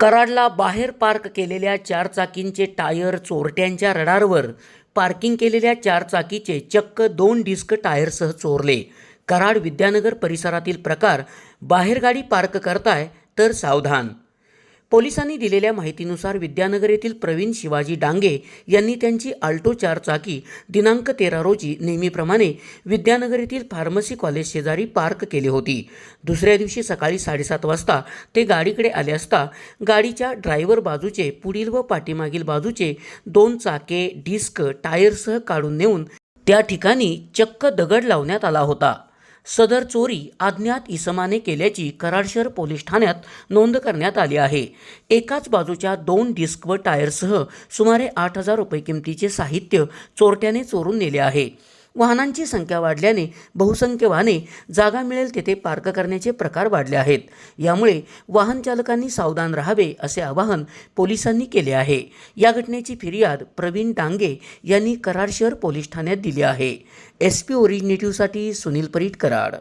कराडला बाहेर पार्क केलेल्या चारचाकींचे tyre चोरट्यांच्या रडारवर. Parking केलेल्या चारचाकीचे चक्क दोन डिस्क टायरसह चोरले. कराड विद्यानगर परिसरातील प्रकार बाहेर गाडी पार्क करताय तर सावधान. पोलिसांनी दिलेल्या माहितीनुसार विद्यानगर येथील प्रवीण शिवाजी डांगे यांनी त्यांची आल्टो चारचाकी दिनांक तेरा रोजी नेहमीप्रमाणे विद्यानगर येथील फार्मसी कॉलेज शेजारी पार्क केली होती. दुसऱ्या दिवशी सकाळी साडेसात वाजता ते गाडीकडे आले असता गाडीच्या ड्रायव्हर बाजूचे पुढील व पाठीमागील बाजूचे दोन चाके डिस्क टायरसह काढून नेऊन त्या ठिकाणी चक्क दगड लावण्यात आला होता. सदर चोरी अज्ञात इसमाने केल्याची कराडशहर पोलीस ठाण्यात नोंद करण्यात आली आहे. एकाच बाजूच्या दोन डिस्क व टायरसह सुमारे आठ हजार रुपये किमतीचे साहित्य चोरट्याने चोरून नेले आहे. वाहनांची संख्या वाढल्याने बहुसंख्य वाहने जागा मिळेल तेथे पार्क करण्याचे प्रकार वाढले आहेत. यामुळे वाहन चालकांनी सावधान राहावे असे आवाहन पोलिसांनी केले आहे. या घटनेची फिर्याद प्रवीण डांगे यांनी कराड शहर पोलीस ठाण्यात दिली आहे. एस पी ओरिजिनेटिव्हसाठी सुनील परीट कराड.